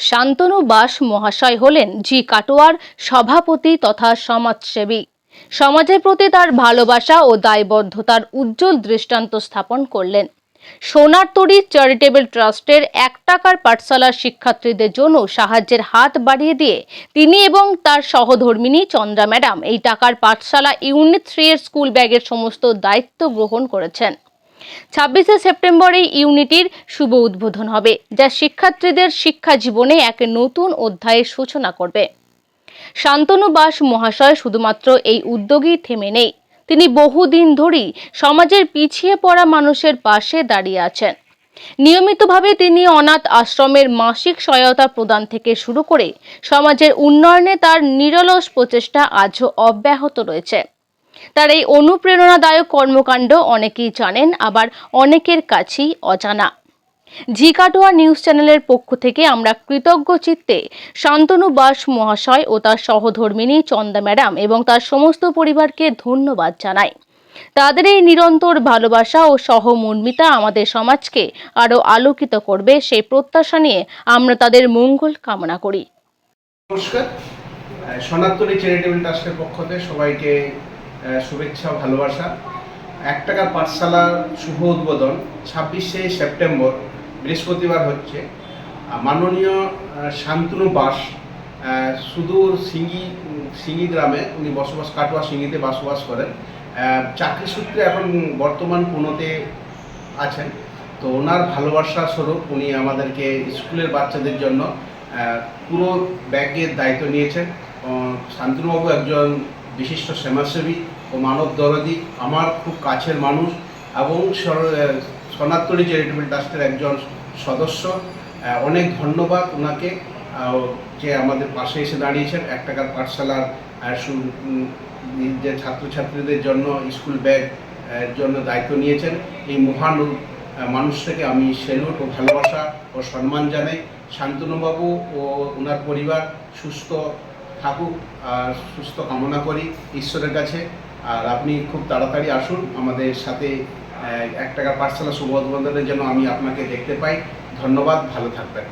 শান্তনু বাস মহাশয় হলেন জি কাটোয়ার সভাপতি তথা সমাজসেবী। সমাজের প্রতি তার ভালোবাসা ও দায়বদ্ধতার উজ্জ্বল দৃষ্টান্ত স্থাপন করলেন। সোনার তরী চ্যারিটেবল ট্রাস্টের এক টাকার পাঠশালার শিক্ষার্থীদের জন্য সাহায্যের হাত বাড়িয়ে দিয়ে তিনি এবং তার সহধর্মিনী চন্দ্রা ম্যাডাম এই টাকার পাঠশালা ইউনিট থ্রি এর স্কুল ব্যাগের সমস্ত দায়িত্ব গ্রহণ করেছেন। ছাব্বিশে সেপ্টেম্বর এই ইউনিটির শুভ উদ্বোধন হবে, যা শিক্ষার্থীদের শিক্ষা জীবনে এক নতুন অধ্যায়ের সূচনা করবে। শান্তনু বাস মহাশয় শুধুমাত্র এই উদ্যোগই থেমে নেই, তিনি বহুদিন ধরেই সমাজের পিছিয়ে পড়া মানুষের পাশে দাঁড়িয়ে আছেন। নিয়মিতভাবে তিনি অনাথ আশ্রমের মাসিক সহায়তা প্রদান থেকে শুরু করে সমাজের উন্নয়নে তার নিরলস প্রচেষ্টা আজও অব্যাহত রয়েছে। তার এই অনুপ্রেরণাদায়ক কর্মকাণ্ড অনেকেই জানেন, আবার অনেকের কাছেই অজানা। জি কাটোয়া নিউজ চ্যানেলের পক্ষ থেকে আমরা কৃতজ্ঞ চিত্তে শান্তনু বাস মহাশয় ও তার সহধর্মিনী চন্দা ম্যাডাম এবং তার সমস্ত পরিবারকে ধন্যবাদ জানাই। তাদের এই নিরন্তর ভালোবাসা ও সহমর্মিতা আমাদের সমাজকে আরও আলোকিত করবে সেই প্রত্যাশা নিয়ে আমরা তাদের মঙ্গল কামনা করি। নমস্কার। সনাতনী চ্যারিটেবল ট্রাস্টের পক্ষ থেকে সবাইকে শুভেচ্ছা ভালোবাসা। এক টাকার পাঠশালার শুভ উদ্বোধন ছাব্বিশে সেপ্টেম্বর, বৃহস্পতিবার হচ্ছে। মাননীয় শান্তনু বাস সুদূর সিঙ্গি সিঙ্গি গ্রামে উনি বসবাস, কাটোয়া সিঙ্গিতে বসবাস করেন। চাকরি সূত্রে এখন বর্তমান পুনেতে আছেন। তো ওনার ভালোবাসা স্বরূপ উনি আমাদেরকে স্কুলের বাচ্চাদের জন্য পুরো ব্যাগের দায়িত্ব নিয়েছেন। শান্তনুবাবু একজন বিশিষ্ট সমাজসেবী ও মানব দরদি, আমার খুব কাছের মানুষ এবং সনাতনী চ্যারিটেবল ট্রাস্টের একজন সদস্য। অনেক ধন্যবাদ ওনাকে যে আমাদের পাশে এসে দাঁড়িয়েছেন, এক টাকার পাঠশালার যে ছাত্রছাত্রীদের জন্য স্কুল ব্যাগ জন্য দায়িত্ব নিয়েছেন। এই মহান মানুষটাকে আমি সেলুট ও ভালোবাসা ও সম্মান জানাই। শান্তনুবাবু ও ওনার পরিবার সুস্থ থাকুক আর সুস্থ কামনা করি ঈশ্বরের কাছে। আর আপনি খুব তাড়াতাড়ি আসুন আমাদের সাথে এক টাকার পাঠশালা শুভ উদ্বোধনের জন্য আমি আপনাকে দেখতে পাই। ধন্যবাদ, ভালো থাকবেন।